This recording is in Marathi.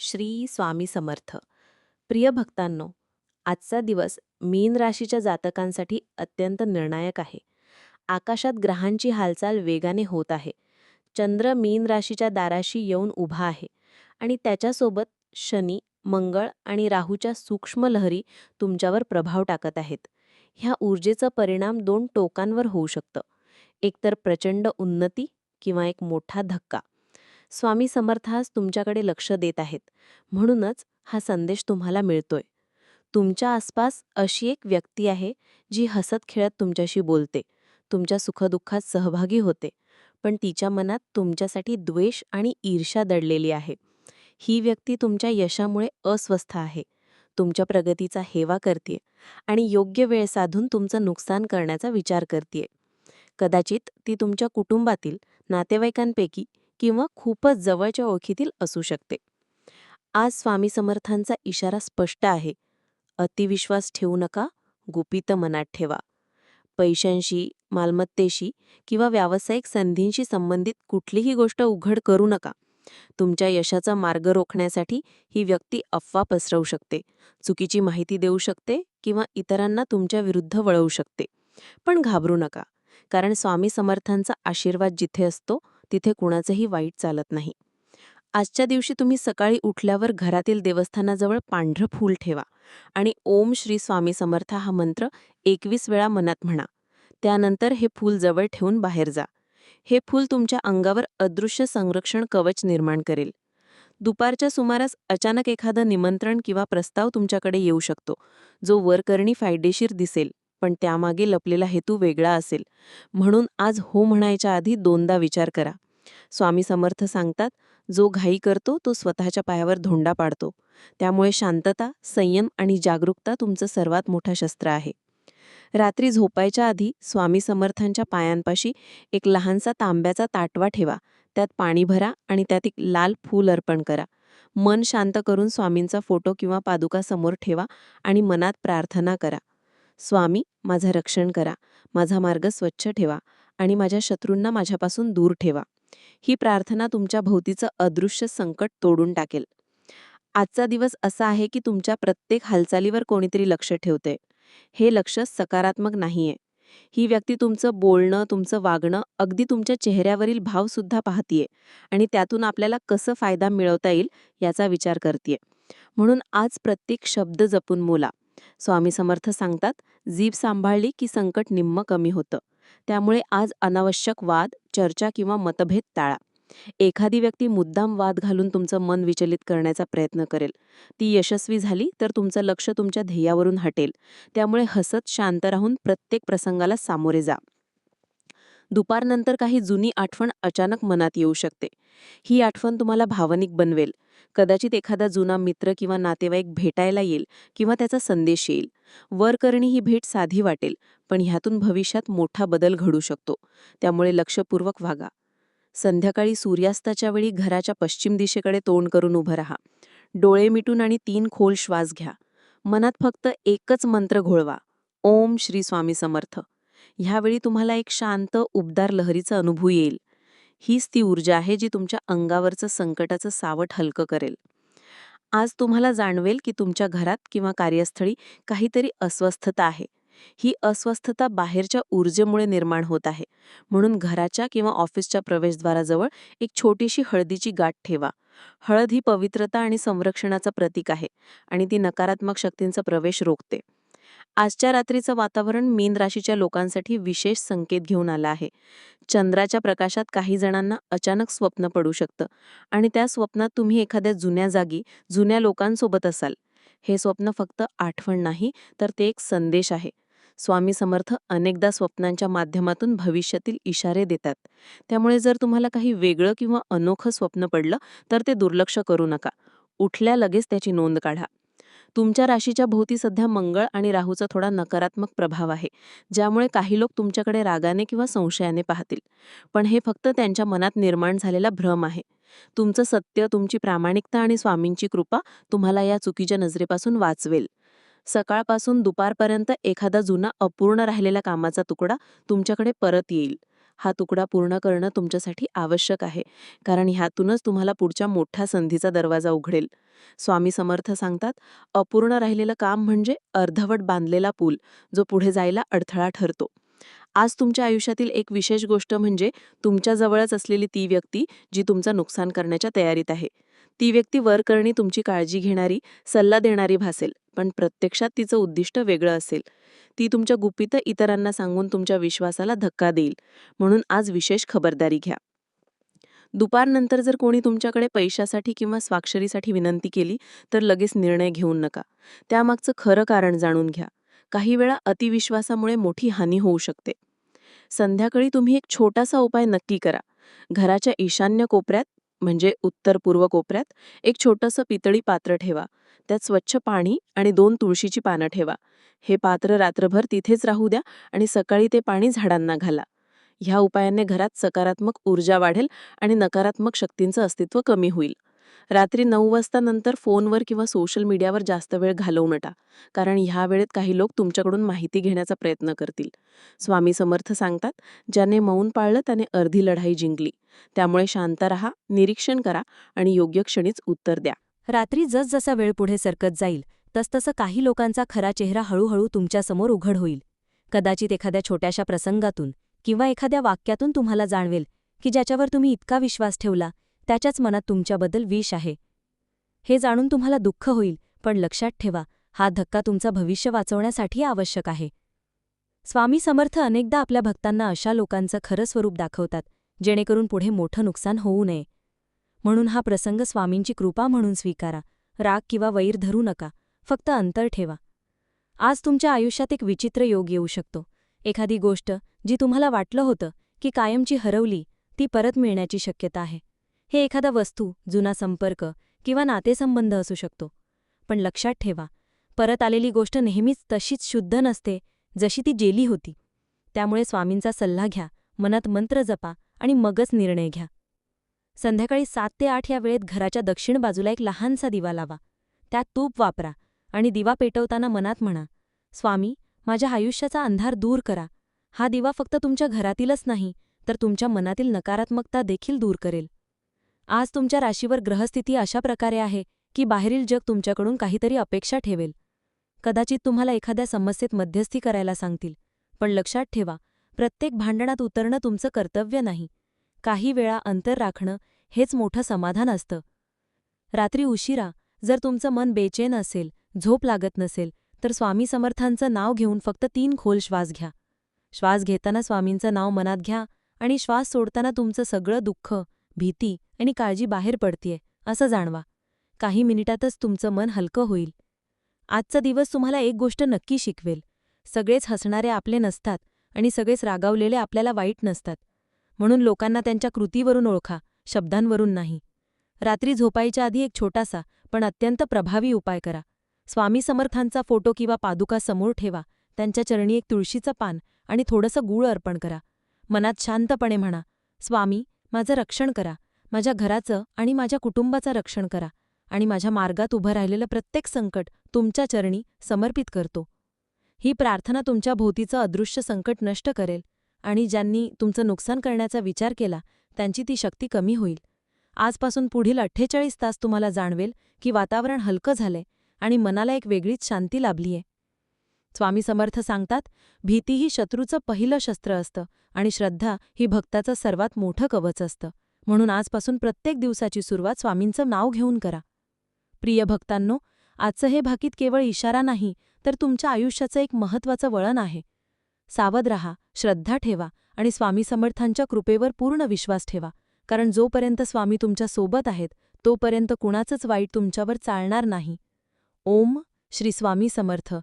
श्री स्वामी समर्थ. प्रिय भक्तांनो आजचा दिवस मीन राशीच्या जातकांसाठी अत्यंत निर्णायक आहे. आकाशात ग्रहांची हालचाल वेगाने होत आहे. चंद्र मीन राशीच्या दाराशी येऊन उभा आहे आणि त्याच्यासोबत शनी मंगळ आणि राहूच्या सूक्ष्म लहरी तुमच्यावर प्रभाव टाकत आहेत. ह्या ऊर्जेचा परिणाम दोन टोकांवर होऊ शकतं. एकतर प्रचंड उन्नती किंवा एक मोठा धक्का. स्वामी समर्थास तुमच्याकडे लक्ष देत आहेत. म्हणूनच हा संदेश तुम्हाला मिळतोय. तुमच्या आसपास अशी एक व्यक्ती आहे जी हसत खेळत तुमच्याशी बोलते. तुमच्या सुखदुःखात सहभागी होते. पण तिच्या मनात तुमच्यासाठी द्वेष आणि ईर्ष्या दडलेली आहे. ही व्यक्ती तुमच्या यशामुळे अस्वस्थ आहे. तुमच्या प्रगतीचा हेवा करते आणि योग्य वेळ साधून तुमचं नुकसान करण्याचा विचार करते कदाचित ती तुमच्या कुटुंबातील नातेवाईकांपैकी किंवा खूपच जवळच्या ओळखीतील असू शकते. आज स्वामी समर्थांचा इशारा स्पष्ट आहे. अतिविश्वास ठेवू नका गुपित मनात ठेवा. पैशांशी मालमत्तेशी किंवा व्यावसायिक संधींशी संबंधित कुठलीही गोष्ट उघड करू नका. तुमच्या यशाचा मार्ग रोखण्यासाठी ही व्यक्ती अफवा पसरवू शकते चुकीची माहिती देऊ शकते किंवा इतरांना तुमच्या विरुद्ध वळवू शकते. पण घाबरू नका कारण स्वामी समर्थांचा आशीर्वाद जिथे असतो तिथे कुणाचंही वाईट चालत नाही. आजच्या दिवशी तुम्ही सकाळी उठल्यावर घरातील देवस्थानाजवळ पांढरं फूल ठेवा आणि ओम श्री स्वामी समर्थ हा मंत्र एकवीस वेळा मनात म्हणा. त्यानंतर हे फूल जवळ ठेवून बाहेर जा. हे फूल तुमच्या अंगावर अदृश्य संरक्षण कवच निर्माण करेल. दुपारच्या सुमारास अचानक एखादं निमंत्रण किंवा प्रस्ताव तुमच्याकडे येऊ शकतो जो वरकरणी फायदेशीर दिसेल. पण त्यामागे लपलेला हेतू वेगळा असेल. म्हणून आज हो म्हणायच्या आधी दोनदा विचार करा. स्वामी समर्थ सांगतात जो घाई करतो तो स्वतःच्या पायावर धोंडा पाडतो. त्यामुळे शांतता संयम आणि जागरूकता तुमचं सर्वात मोठं शस्त्र आहे. रात्री झोपायच्या आधी स्वामी समर्थांच्या पायांपाशी एक लहानसा तांब्याचा ताटवा ठेवा. त्यात पाणी भरा आणि त्यात एक लाल फूल अर्पण करा. मन शांत करून स्वामींचा फोटो किंवा पादुका समोर ठेवा आणि मनात प्रार्थना करा. स्वामी माझं रक्षण करा. माझा मार्ग स्वच्छ ठेवा आणि माझ्या शत्रूंना माझ्यापासून दूर ठेवा. ही प्रार्थना तुमच्या भोवतीचं अदृश्य संकट तोडून टाकेल. आजचा दिवस असा आहे की तुमच्या प्रत्येक हालचालीवर कोणीतरी लक्ष ठेवते हे लक्ष सकारात्मक नाहीये. ही व्यक्ती तुमचं बोलणं तुमचं वागणं अगदी तुमच्या चेहऱ्यावरील भावसुद्धा पाहतीये आणि त्यातून आपल्याला कसं फायदा मिळवता येईल याचा विचार करतेय. म्हणून आज प्रत्येक शब्द जपून मोला स्वामी समर्थ सांगतात जीभ सांभाळली की संकट निम्म कमी होतं. त्यामुळे आज अनावश्यक वाद चर्चा किंवा मतभेद टाळा. एखादी व्यक्ती मुद्दाम वाद घालून तुमचं मन विचलित करण्याचा प्रयत्न करेल. ती यशस्वी झाली तर तुमचं लक्ष तुमच्या ध्येयावरून हटेल. त्यामुळे हसत शांत राहून प्रत्येक प्रसंगाला सामोरे जा. दुपारनंतर काही जुनी आठवण अचानक मनात येऊ शकते. ही आठवण तुम्हाला भावनिक बनवेल. कदाचित एखादा जुना मित्र किंवा नातेवाईक भेटायला येईल किंवा त्याचा संदेश येईल. वरकरणी ही भेट साधी वाटेल पण ह्यातून भविष्यात मोठा बदल घडू शकतो. त्यामुळे लक्षपूर्वक वागा. संध्याकाळी सूर्यास्ताच्या वेळी घराच्या पश्चिम दिशेकडे तोंड करून उभं राहा. डोळे मिटून आणि तीन खोल श्वास घ्या. मनात फक्त एकच मंत्र घोळवा. ओम श्री स्वामी समर्थ. ह्यावेळी तुम्हाला एक शांत उबदार लहरीचा अनुभव येईल. हीच ती ऊर्जा आहे जी तुमच्या अंगावरचं संकटाचं सावट हलकं करेल. आज तुम्हाला जाणवेल की तुमच्या घरात किंवा कार्यस्थळी काहीतरी अस्वस्थता आहे. ही अस्वस्थता बाहेरच्या ऊर्जेमुळे निर्माण होत आहे. म्हणून घराच्या किंवा ऑफिसच्या प्रवेशद्वाराजवळ एक छोटीशी हळदीची गाठ ठेवा. हळद ही पवित्रता आणि संरक्षणाचं प्रतीक आहे आणि ती नकारात्मक शक्तींचा प्रवेश रोखते. आजच्या रात्रीचं वातावरण मीन राशीच्या लोकांसाठी विशेष संकेत घेऊन आलं आहे. चंद्राच्या प्रकाशात काही जणांना अचानक स्वप्न पडू शकतं आणि त्या स्वप्नात तुम्ही एखाद्या जुन्या जागी जुन्या लोकांसोबत असाल. हे स्वप्न फक्त आठवण नाही तर ते एक संदेश आहे. स्वामी समर्थ अनेकदा स्वप्नांच्या माध्यमातून भविष्यातील इशारे देतात. त्यामुळे जर तुम्हाला काही वेगळं किंवा अनोखं स्वप्न पडलं तर ते दुर्लक्ष करू नका. उठल्या लगेच त्याची नोंद काढा. तुमच्या राशीच्या भोवती सध्या मंगळ आणि राहूचा थोडा नकारात्मक प्रभाव आहे ज्यामुळे काही लोक तुमच्याकडे रागाने किंवा संशयाने पाहतील. पण हे फक्त त्यांच्या मनात निर्माण झालेला भ्रम आहे. तुमचं सत्य तुमची प्रामाणिकता आणि स्वामींची कृपा तुम्हाला या चुकीच्या नजरेपासून वाचवेल. सकाळपासून दुपारपर्यंत एखादा जुना अपूर्ण राहिलेला कामाचा तुकडा तुमच्याकडे परत येईल. हा तुकडा पूर्ण करणं तुमच्यासाठी आवश्यक आहे. कारण ह्यातूनच तुम्हाला पुढच्या मोठ्या संधीचा दरवाजा उघडेल. स्वामी समर्थ सांगतात अपूर्ण राहिलेलं काम म्हणजे अर्धवट बांधलेला पूल जो पुढे जायला अडथळा ठरतो. आज तुमच्या आयुष्यातील एक विशेष गोष्ट म्हणजे तुमच्याजवळच असलेली ती व्यक्ती जी तुमचं नुकसान करण्याच्या तयारीत आहे. ती व्यक्ती वरकरणी तुमची काळजी घेणारी सल्ला देणारी भासेल पण प्रत्यक्षात तिचं उद्दिष्ट वेगळं असेल. ती तुमच्या गुपित इतरांना सांगून तुमच्या विश्वासाला धक्का देईल. म्हणून आज विशेष खबरदारी घ्या. दुपारनंतर जर कोणी तुमच्याकडे पैशासाठी किंवा स्वाक्षरीसाठी विनंती केली तर लगेच निर्णय घेऊ नका. त्यामागचं खरं कारण जाणून घ्या. काही वेळा अतिविश्वासामुळे मोठी हानी होऊ शकते. संध्याकाळी तुम्ही एक छोटासा उपाय नक्की करा. घराच्या ईशान्य कोपऱ्यात म्हणजे उत्तर पूर्व कोपऱ्यात एक छोटंसं पितळी पात्र ठेवा. त्यात स्वच्छ पाणी आणि दोन तुळशीची पानं ठेवा. हे पात्र रात्रभर तिथेच राहू द्या आणि सकाळी ते पाणी झाडांना घाला. ह्या उपायाने घरात सकारात्मक ऊर्जा वाढेल आणि नकारात्मक शक्तींचं अस्तित्व कमी होईल. रात्री नऊ वाजता नंतर फोनवर किंवा सोशल मीडियावर जास्त वेळ घालवू नटा कारण ह्या वेळेत काही लोक तुमच्याकडून माहिती घेण्याचा प्रयत्न करतील. स्वामी समर्थ सांगतात ज्याने मौन पाळलं त्याने अर्धी लढाई जिंकली. त्यामुळे शांत रहा निरीक्षण करा आणि योग्य क्षणीच उत्तर द्या. रात्री जसजसा वेळ पुढे सरकत जाईल तसतसं काही लोकांचा खरा चेहरा हळूहळू तुमच्यासमोर उघड होईल. कदाचित एखाद्या छोट्याशा प्रसंगातून किंवा एखाद्या वाक्यातून तुम्हाला जाणवेल की ज्याच्यावर तुम्ही इतका विश्वास ठेवला त्याच्याच मनात तुमच्याबद्दल विष आहे. हे जाणून तुम्हाला दुःख होईल पण लक्षात ठेवा हा धक्का तुमचा भविष्य वाचवण्यासाठी आवश्यक आहे. स्वामी समर्थ अनेकदा आपल्या भक्तांना अशा लोकांचं खरं स्वरूप दाखवतात जेणेकरून पुढे मोठं नुकसान होऊ नये. म्हणून हा प्रसंग स्वामींची कृपा म्हणून स्वीकारा राग किंवा वैर धरू नका फक्त अंतर ठेवा. आज तुमच्या आयुष्यात एक विचित्र योग येऊ शकतो. एखादी गोष्ट जी तुम्हाला वाटलं होतं की कायमची हरवली ती परत मिळण्याची शक्यता आहे. हे एखादा वस्तू जुना संपर्क किंवा नातेसंबंध असू शकतो. पण लक्षात ठेवा परत आलेली गोष्ट नेहमीच तशीच शुद्ध नसते जशी ती जेली होती. त्यामुळे स्वामींचा सल्ला घ्या मनात मंत्र जपा आणि मगच निर्णय घ्या. संध्याकाळी सात ते आठ या वेळेत घराच्या दक्षिण बाजूला एक लहानसा दिवा लावा. त्यात तूप वापरा आणि दिवा पेटवताना मनात म्हणा स्वामी माझ्या आयुष्याचा अंधार दूर करा. हा दिवा फक्त तुमच्या घरातीलच नाही तर तुमच्या मनातील नकारात्मकता देखील दूर करेल. आज तुमच्या राशीवर ग्रहस्थिती अशा प्रकारे आहे की बाहेरील जग तुमच्याकडून काहीतरी अपेक्षा ठेवेल. कदाचित तुम्हाला एखाद्या समस्येत मध्यस्थी करायला सांगतील. पण लक्षात ठेवा प्रत्येक भांडणात उतरणं तुमचं कर्तव्य नाही. काही वेळा अंतर राखणं हेच मोठं समाधान असतं. रात्री उशिरा जर तुमचं मन बेचैन असेल झोप लागत नसेल तर स्वामी समर्थांचं नाव घेऊन फक्त तीन खोल श्वास घ्या. श्वास घेताना स्वामींचं नाव मनात घ्या आणि श्वास सोडताना तुमचं सगळं दुःख भीती आणि काळजी बाहेर पडतीये असं जाणवा. काही मिनिटातच तुमचं मन हलकं होईल. आजचा दिवस तुम्हाला एक गोष्ट नक्की शिकवेल. सगळेच हसणारे आपले नसतात आणि सगळेच रागावलेले आपल्याला वाईट नसतात. म्हणून लोकांना त्यांच्या कृतीवरून ओळखा शब्दांवरून नाही. रात्री झोपायच्या आधी एक छोटासा पण अत्यंत प्रभावी उपाय करा. स्वामी समर्थांचा फोटो किंवा पादुका समोर ठेवा. त्यांच्या चरणी एक तुळशीचं पान आणि थोडंसं गूळ अर्पण करा. मनात शांतपणे म्हणा स्वामी माझं रक्षण करा. माझ्या घराचं आणि माझ्या कुटुंबाचं रक्षण करा आणि माझ्या मार्गात उभं राहिलेलं प्रत्येक संकट तुमच्या चरणी समर्पित करतो. ही प्रार्थना तुमच्या भोवतीचं अदृश्य संकट नष्ट करेल आणि ज्यांनी तुमचं नुकसान करण्याचा विचार केला त्यांची ती शक्ती कमी होईल. आजपासून पुढील अठ्ठेचाळीस तास तुम्हाला जाणवेल की वातावरण हलकं झालंय आणि मनाला एक वेगळीच शांती लाभलीये. स्वामी समर्थ सांगतात भीती ही शत्रूचं पहिलं शस्त्र असतं आणि श्रद्धा ही भक्ताचं सर्वात मोठं कवच असतं. म्हणून आजपासून प्रत्येक दिवसाची सुरुवात स्वामींचं नाव घेऊन करा. प्रिय भक्तांनो आजचं हे भाकीत केवळ इशारा नाही तर तुमच्या आयुष्याचं एक महत्त्वाचं वळण आहे. सावध रहा श्रद्धा ठेवा आणि स्वामी समर्थांच्या कृपेवर पूर्ण विश्वास ठेवा कारण जोपर्यंत स्वामी तुमच्यासोबत आहेत तोपर्यंत कुणाचंच वाईट तुमच्यावर चालणार नाही. ओम श्री स्वामी समर्थ.